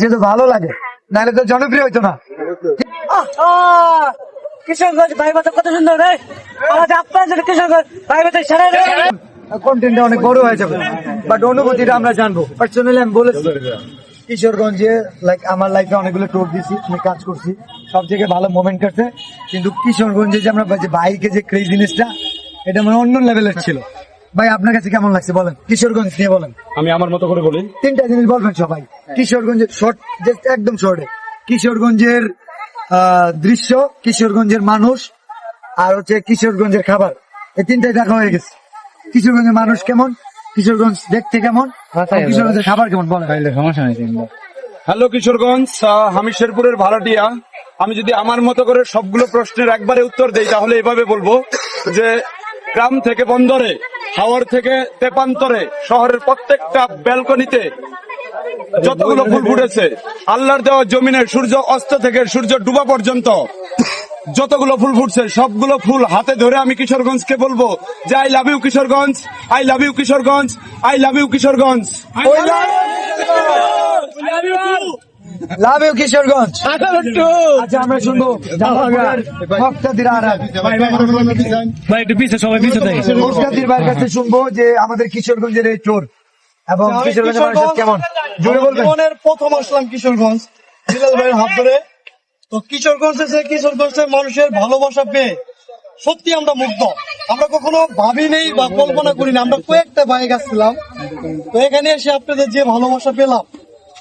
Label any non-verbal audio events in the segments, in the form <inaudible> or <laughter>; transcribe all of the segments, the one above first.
সে তো ভালো লাগে। নাহলে তো জনপ্রিয় হইতো না। কিশোরগঞ্জ ভাই বাতা কত সুন্দর রে আমাদের আপনার জন্য কিশোরগঞ্জ ভাই বাতা সারা রে কন্টেন্টটা অনেক বড় হয়ে যাবে। বাট অনুভূতিটা আমরা জানব। পার্সোনালি আমি বলেছি কিশোরগঞ্জে লাইক আমার লাইফে অনেকগুলো ট্যুর দিছি আমি কাজ করছি। সব থেকে ভালো মোমেন্ট কাটছে কিন্তু কিশোরগঞ্জে যে আমরা যে বাইকে যে ক্রেজ জিনিসটা এটা মানে অন্য লেভেলের ছিল। ভাই আপনার কাছে কেমন লাগছে বলেন? কিশোরগঞ্জ নিয়ে বলেন। আমি আমার মতো করে বলি। তিনটা জিনিস বলবেন সবাই। কিশোরগঞ্জের শর্ট একদম শর্টে কিশোরগঞ্জের দৃশ্য কিশোরগঞ্জের মানুষ আর হচ্ছে কিশোরগঞ্জের খাবার। এই তিনটাই দেখা হয়ে গেছে। কিশোরগঞ্জের মানুষ কেমন? কিশোরগঞ্জ দেখতে কেমন? কিশোরগঞ্জের খাবার কেমন? বলেন। সমস্যা নেই হ্যালো কিশোরগঞ্জ আহ, আমি শেরপুরের ভাড়াটিয়া। আমি যদি আমার মতো করে সবগুলো প্রশ্নের একবারে উত্তর দেই তাহলে এভাবে বলব যে গ্রাম থেকে বন্দরে হাওয়ার থেকে তেপান্তরে শহরের প্রত্যেকটা ব্যালকনিতে যতগুলো ফুল ফুটেছে আল্লাহর দেওয়া জমিনে সূর্য অস্ত থেকে সূর্য ডুবা পর্যন্ত যতগুলো ফুল ফুটছে সবগুলো ফুল হাতে ধরে আমি কিশোরগঞ্জকে বলব যে I love you Kishoreganj I love you Kishoreganj I love you Kishoreganj love you Kishoreganj. আচ্ছা আমরা শুনব জামালপুরের ভক্তাদির আরাধ ভাই একটু পিছে সবাই পিছে থাকে। ভক্তাদির ভাইয়ের কাছে শুনব যে আমাদের কিশোরগঞ্জের এই টোর এবং কিশোরগঞ্জের মানুষের কেমন? জোরে বলবেন। জীবনের প্রথম আসলাম কিশোরগঞ্জ বিলাল ভাইয়ের হাত ধরে। তো কিশোরগঞ্জ এসে কিশোরগঞ্জের মানুষের ভালোবাসা পেয়ে সত্যি আমরা মুগ্ধ। আমরা কখনো ভাবি নেই বা কল্পনা করি না। আমরা কয়েকটা বাইক আসছিলাম। তো এখানে এসে আপনাদের যে ভালোবাসা পেলাম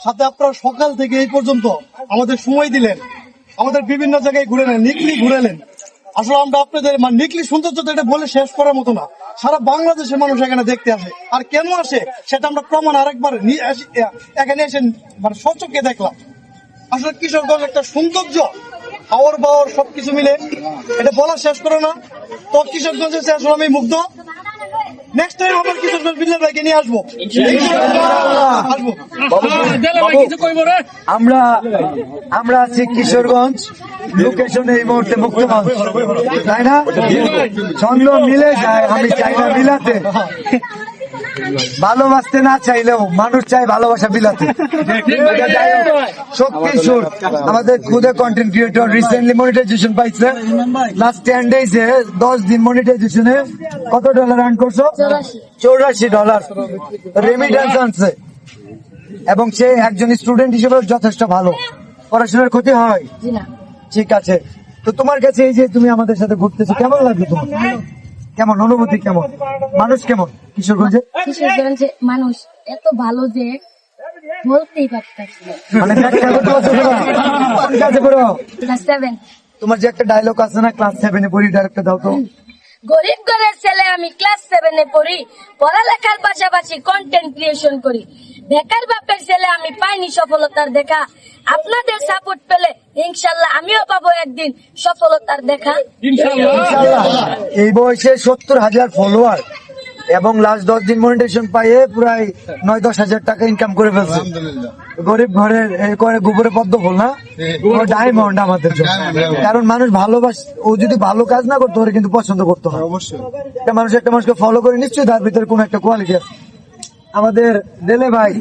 সাথে আপনারা সকাল থেকে এই পর্যন্ত আমাদের সময় দিলেন। আমাদের বিভিন্ন জায়গায় ঘুরে নেন নিকলি ঘুরেলেন। আসলে আমরা আপনাদের মানে নিকলি সৌন্দর্য তো এটা বলে শেষ করার মতো না। সারা বাংলাদেশের মানুষ এখানে দেখতে আসে। আর কেন আসে, সেটা আমরা প্রমাণ আরেকবার এখানে এসে মানে সচকে দেখলাম। আসলে কিশোরগঞ্জ একটা সৌন্দর্য হাওয়ার বাওয়ার সবকিছু মিলে। এটা বলা শেষ করে না। তো কিশোরগঞ্জ এসে আসলে আমি মুগ্ধ। নেক্সট টাইম আবার কিশোরগঞ্জ বিল্লাল ভাইকে নিয়ে আসব আসব কিছু কইব রে আমরা আমরা আছি কিশোরগঞ্জ। লোকেশন এই মুহূর্তে তাই না? মিলে যায় আমি চাই না মিলাতে। ভালোবাসতে না চাইলেও মানুষ চায় ভালোবাসা বিলাতে শক্তির সুর। আমাদের খুদে কন্টেন্ট ক্রিয়েটর রিসেন্টলি মনিটাইজেশন পাইছে। লাস্ট টেন ডেজে দশ দিন মনিটাইজেশনে কত ডলার আর্ন করছ? চৌরাশি। ডলার রেমিটেন্স আনছে। এবং সে একজন স্টুডেন্ট হিসেবে যথেষ্ট ভালো। পড়াশোনার ক্ষতি হয়। ঠিক আছে। তো তোমার কাছে এই যে তুমি আমাদের সাথে ঘুরতেছো কেমন লাগল তোমার? কেমন? অনুভূতি কেমন? মানুষ কেমন? কিশোরগঞ্জে? কিশোরগঞ্জে মানুষ এত ভালো যে বলতেই পারতেছি মানে <laughs> তোমরা? ক্লাসে যে একটা ডায়লগ আছে না ক্লাস সেভেনে পড়ি ডায়লগটা দাও তো। গরিব ঘরের ছেলে আমি ক্লাস সেভেনে পড়ি পড়ালেখার পাশাপাশি কন্টেন্ট ক্রিয়েশন করি। বেকার বাপের ছেলে আমি পাইনি সফলতার দেখা। আপনাদের সাপোর্ট পেলে ইনশাল্লাহ আমিও পাবো একদিন সফলতার দেখা। ইনশাআল্লাহ। এই বয়সে সত্তর হাজার ফলোয়ার এবং লাস্ট দশ দিন মনিটেশন পাইয়ে প্রায় নয় দশ হাজার টাকা ইনকাম করে ফেলছে। গরিব ঘরের করে গোবরে পদ্ম ফুল না? ডায়মন্ড আমাদের জন্য। কারণ মানুষ ভালোবাস ও যদি ভালো কাজ না করতো ওরা কিন্তু পছন্দ করতো না। মানুষ একটা মানুষকে ফলো করে নিশ্চয়ই তার ভিতরে কোনো একটা কোয়ালিটি আছে। আমাদের দেলে ভাই।